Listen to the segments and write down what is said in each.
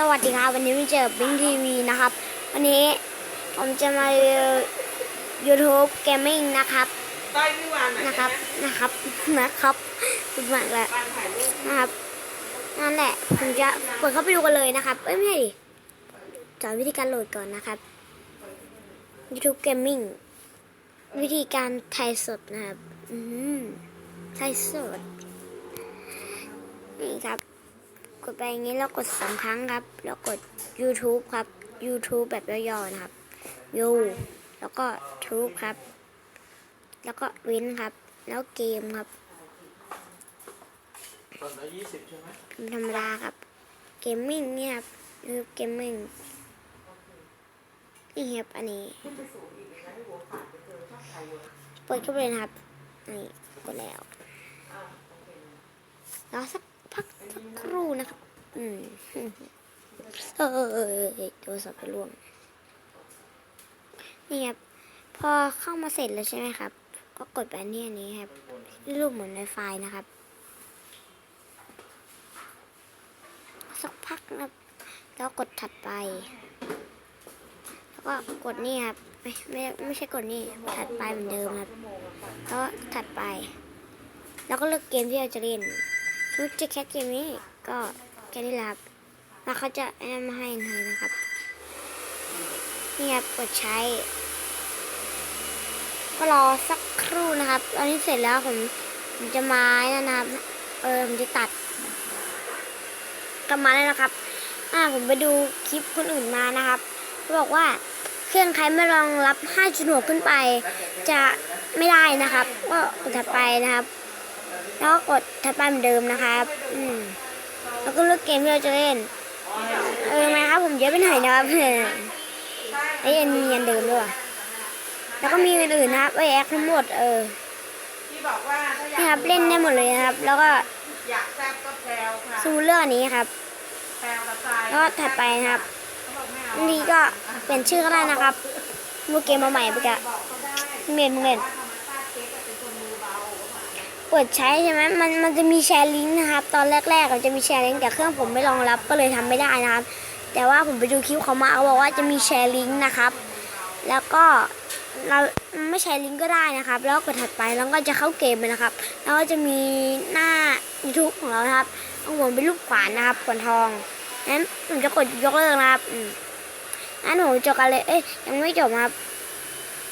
สวัสดีครับวันนี้มาเจอบิงทีวีนะครับ วันนี้ผมจะมา YouTube Gaming นะครับนะครับนะครับนะครับพูดมากแล้วนะครับนั่นแหละผมจะเปิดเข้าไปดูกันเลยนะครับเอ้ยไม่ใช่ดิสอนวิธีการโหลดก่อนนะครับ YouTube Gaming วิธีการถ่ายสดนะครับ อืมถ่ายสดนี่ครับ ดไปอย่างนี้แล้วกดสองครั้งครับ แล้วกด YouTube ครับ YouTube แบบย่อๆนะครับยูแล้วก็ทูบครับ แล้วก็วินครับ แล้วเกมครับตอนละยี่สิบใช่ไหมพิมพ์ธรรมดาครับ เกมมิ่งเนี่ยครับคือเกมมิ่งนี่ครับอันนี้ เปิดเข้าไปเลยนะครับ นี่กดแล้วแล้วสัก พักสักครู่นะครับ อืมเออเออเออเออเออโทรศัพท์ไปร่วงนี่ครับ พอเข้ามาเสร็จแล้วใช่ไหมครับ ก็กดไปที่อันนี้ครับ รูปเหมือนในไฟล์นะครับ สักพักนะแล้วกดถัดไป แล้วก็กดนี่ครับ ไม่ไม่ไม่ใช่กดนี่ ถัดไปเหมือนเดิมครับ แล้วถัดไป แล้วก็เลือกเกมที่เราจะเล่น มมติจะแคสเกมนี้ก็แค่นี้รับแล้วเขาจะแนะนำมาให้เลยนะครับ นี่ครับกดใช้ ก็รอสักครู่นะครับ ตอนนี้เสร็จแล้วผมผมจะมาแล้วนะครับ เออผมจะตัดกลับมาแล้วนะครับ อ่าผมไปดูคลิปคนอื่นมานะครับเขาบอกว่าเครื่องใครไม่รองรับ5จุดหัวขึ้นไป จะไม่ได้นะครับ ก็กดถัดไปนะครับ แล้วก็กดถัดไปเหมือนเดิมนะครับ อืมแล้วก็เลือกเกมที่เราจะเล่น เออไหมครับผมเยอะไปหน่อยนะครับไอ้ยอันนี้อันเดิมด้วย แล้วก็มีอื่นๆนะครับไอแอคทั้งหมดเออที่บอกว่าถ้าอยานี่ครับเล่นได้หมดเลยนะครับ แล้วก็ซูเลอกอันนี้ครับแล้วก็ถัดไปนะครับนนี้ก็เปลี่ยนชื่อก็ได้นะครับมูเกมมาใหม่ไปกะเมนเมน เปิดใช้ใช่ไหมมันมันจะมีแชร์ลิงก์นะครับ ตอนแรกๆมันจะมีแชร์ลิงก์แต่เครื่องผมไม่รองรับก็เลยทำไม่ได้นะครับ แต่ว่าผมไปดูคลิปเขามาเขาบอกว่าจะมีแชร์ลิงก์นะครับ แล้วก็เราไม่แชร์ลิงก์ก็ได้นะครับ แล้วกดถัดไปแล้วก็จะเข้าเกมเลยนะครับ แล้วก็จะมีหน้า YouTube ของเรานะครับข้างบนเป็นรูปขวานนะครับขวานทองนั้นผมจะกดยกเลิกนะครับงั้นผมจบกันเลย เอ้ยยังไม่จบครับ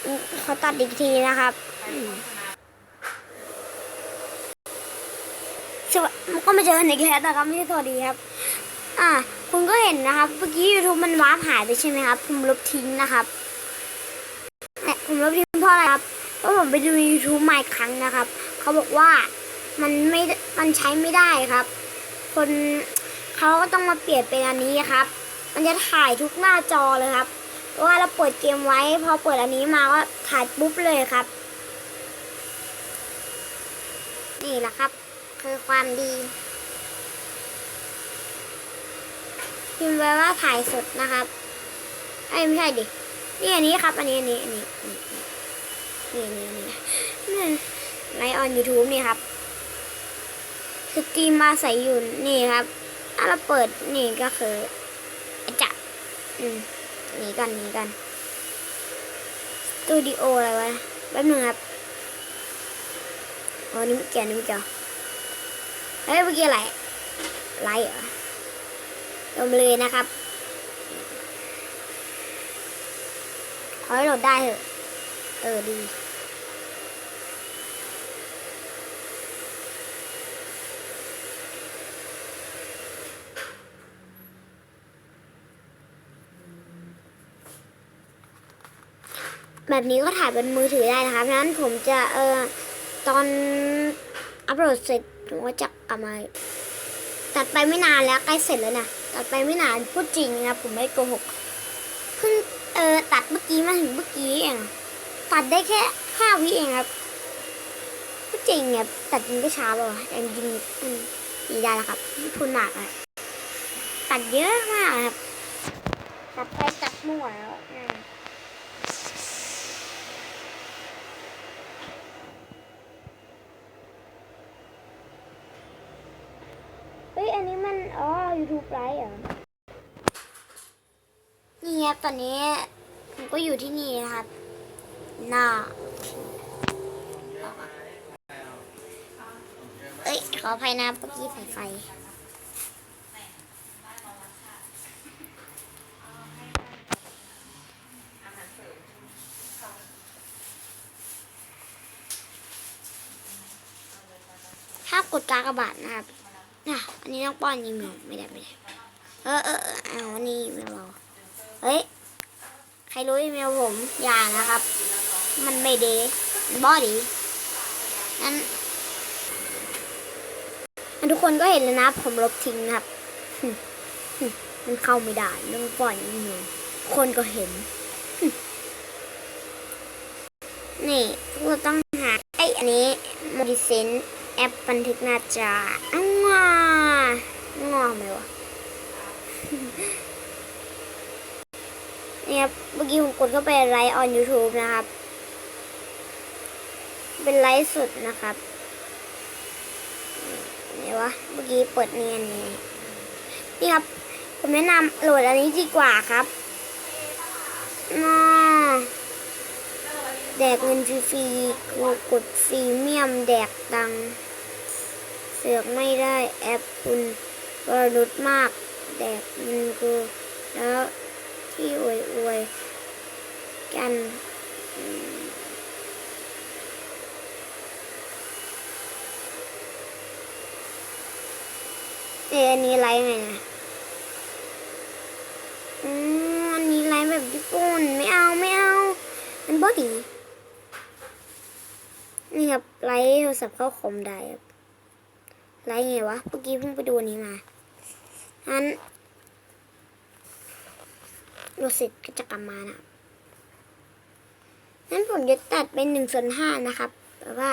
อืมขอตัดอีกทีนะครับอืม สวัสดีก็มาเจอกันอีกแล้วนะครับไม่ใช่สวัสดีครับ อ่า คุณก็เห็นนะครับเมื่อกี้ YouTube มันวาร์ปหายไปใช่ไหมครับผมลบทิ้งนะครับเนี่ยผมลบทิ้งเพราะอะไรครับเพราะผมไปดู YouTube ใหม่ครั้งนะครับ เขาบอกว่ามันไม่มันใช้ไม่ได้ครับ คนเขาก็ต้องมาเปลี่ยนเป็นอันนี้ครับ มันจะถ่ายทุกหน้าจอเลยครับเพราะว่าเราเปิดเกมไว้พอเปิดอันนี้มาก็ถ่ายปุ๊บเลยครับ นี่แหละครับ คือความดี พิมพ์ไว้ว่าถ่ายสดนะครับไอ้ไม่ใช่ดิ นี่อันนี้ครับ อันนี้อันนี้อันนี้นี่นี่นี่นี่ไลออนยูทูบนี่ครับสตรีมมาใส่อยู่นี่ครับถ้าเราเปิดนี่ก็คือจะอืมหนีกันหนีกันสตูดิโออะไรวะแป๊บนึงครับอ๋อนี่ม่เกี่ยวนี่ม่เกี่ยว เฮ้ยเมื่อกี้อะไรไลค์เหรอลงมเลยนะครับขอให้โหลดได้เถอะ เออดีแบบนี้ก็ถ่ายเป็นมือถือได้นะครับเพราะฉะนั้นผมจะเออตอนอัปโหลดเสร็จผมก็จะ กลับมาตัดไปไม่นานแล้วใกล้เสร็จแล้วนะตัดไปไม่นานพูดจริงนะผมไม่โกหกเพิ่งเออตัดเมื่อกี้มาถึงเมื่อกี้เองตัดได้แค่ห้าวิเองครับพูดจริงเนี่ยตัดจริงก็ช้าไปว่ะแต่จริงมันดีได้แล้วครับทุนหนักอะตัดเยอะมากครับตัดไปตัดมั่วแล้วอืม เฮ้ย อันนี้มัน อ๋อ YouTube ไลฟ์เหรอ นี่ครับตอนนี้ ผมก็อยู่ที่นี่นะครับ หน้า เอ้ย ขออภัยนะเมื่อกี้สายไฟถ้ากดกากบาทนะครับ น่ะอันนี้ต้องป้อนอีเมลไม่ได้ไม่ได้ เออเออเออเอาอันนี้อีเมลเราเฮ้ย ใครรู้อีเมลผมอย่านะครับ มันไม่เดีมันบอดีนั้นอันทุกคนก็เห็นแล้วนะ ผมลบทิ้งนะครับ มันเข้าไม่ได้ต้องปล่อยอีเมลคนก็เห็น นี่เราต้องหาไอ้อันนี้โมดิเซนแอปบันทึกหน้าจออ้าวงอไหมวะเนี่ยเมื่อกี้ผมกดเข้าไปไลฟ์ออน YouTube นะครับ เป็นไลฟ์สดนะครับไหนวะเมื่อกี้เปิดเนียนนี่นี่ครับ ผมแนะนำโหลดอันนี้ดีกว่าครับน่าแดกเงินฟรีๆกดฟรีเมียมแดกตังค์ สือกไม่ได้แอปคุณวรนุชมากแดกเงินกูแล้วที่อวยอวยกันเอออันนี้ไลฟ์ไงนะอืมอันนี้ไลฟ์แบบญี่ปุ่นไม่เอาไม่เอา มันบอดีนี่ครับไลฟ์โทรศัพท์เข้าคอมได้ครับ ไลฟ์ไงวะ เมื่อกี้เพิ่งไปดูนี้มาอันโรสิตก็จะกลับมานะนั้นผมจะตัดเป็นหนึ่งส่วนห้านะครับแบบว่า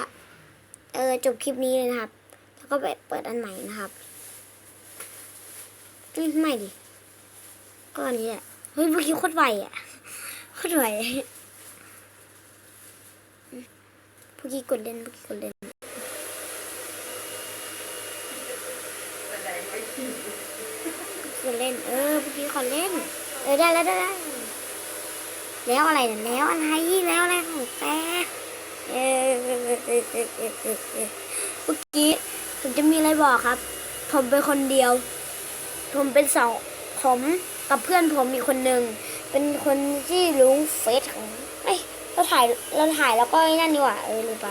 เออจบคลิปนี้เลยนะครับ แล้วก็ไปเปิดอันใหม่นะครับนี่ไม่ดิก็อันนี้แหละเฮ้ยเมื่อกี้โคตรไวอะโคตรไวเมื่อกี้กดเล่นเมื่อกี้กดเล่น แสดงไม่ถึง กดเล่น เออเมื่อกี้ขอเล่น เอได้แล้วได้แล้วแล้วอะไรแล้วอะไรแล้วอะไรของแกเออเมื่อกี้ผมจะมีอะไรบอกครับ ผมเป็นคนเดียว ผมเป็นสองผมกับเพื่อนผมมีคนหนึ่งเป็นคนที่รู้เฟซของเอ้ยเราถ่ายเราถ่ายแล้วก็นั่นดีกว่าเออลืมไป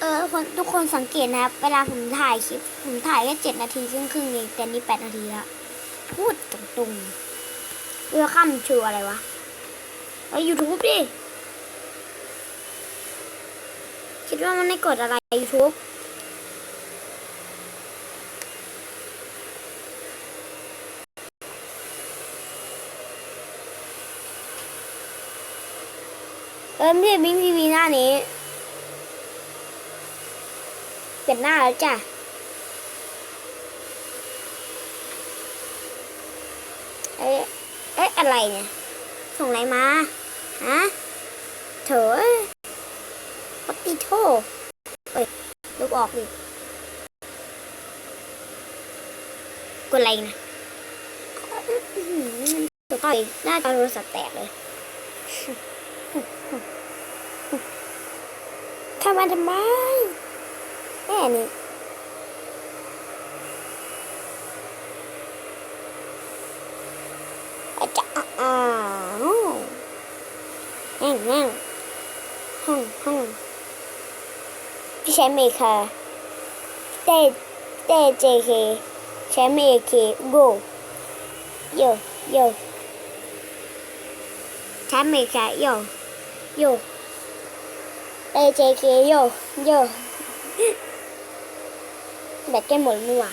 เออคนทุกคนสังเกตนะครับ เวลาผมถ่ายคลิปผมถ่ายแค่เจ็ดนาทีครึ่งครึ่งเองแต่นี่แปดนาทีแล้วพูดตรงๆเรือข้ามชูอะไรวะเอ้ยูทูบดิ คิดว่ามันไม่กดอะไรยูทูบเออพี่บิงทีวีหน้านี้ ปลี่ยนหน้าแล้วจ้ะเอ๊ะเอ๊ะอะไรเนี่ย ส่งอะไรมา ฮะเถอะปฏิโทเอ้ยลบออกดิกดอะไรนะอื้อหือเดี๋ยวต่อยหน้าจอโทรศัพท์แตกเลย ทำมาทำไม แม่นี่อาจจะอ้าวแห้งแห้งห้องห้องพี่ใช้เมคาเต้เต้เจเคใช้เมเคโกโยโยใช้เมคาโยโยเต้เจเคโยโย แบตแกหมดมัวนี่หว่า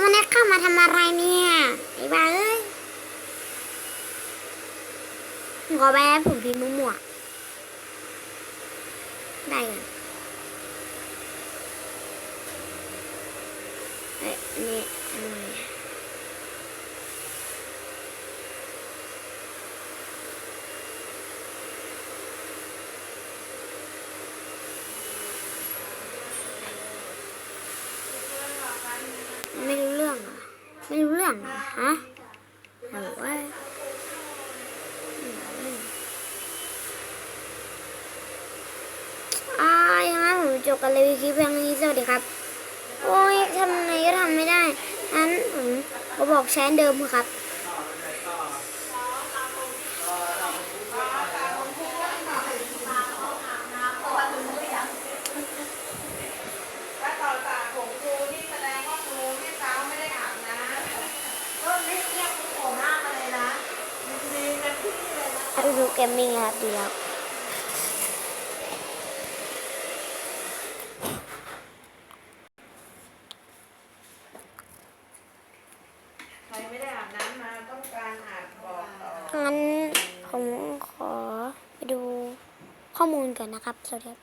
วันนี้เข้ามาทำอะไรเนี่ยไอ้บ้าเอ้ยขอแป๊บผมพิมพ์มั่วๆได้ไงเอ้ยนี่นี่อะ ไม่รู้เรื่องฮะไม่รู้เรื่องเหรอฮะเอาไว้อ่ายังไงผมจบกันเลยคลิปเพียงนี้สวัสดีครับ โอ้ยทำไงก็ทำไม่ได้งั้นผมก็บอกแชนเดิมครับ ถ้าต่อจากของครูนี่แสดงว่าครูไม่เช้าไม่ได้อาบน้ำก็ไม่เทียบครูหน้ามาเลยนะดีกันที่เลยนะ ดูดู เกมมิ่งครับดีครับใครไม่ได้อาบน้ำมาต้องการอาบบอกต่องั้นผมขอไปดูข้อมูลก่อนนะครับสวัสดีครับ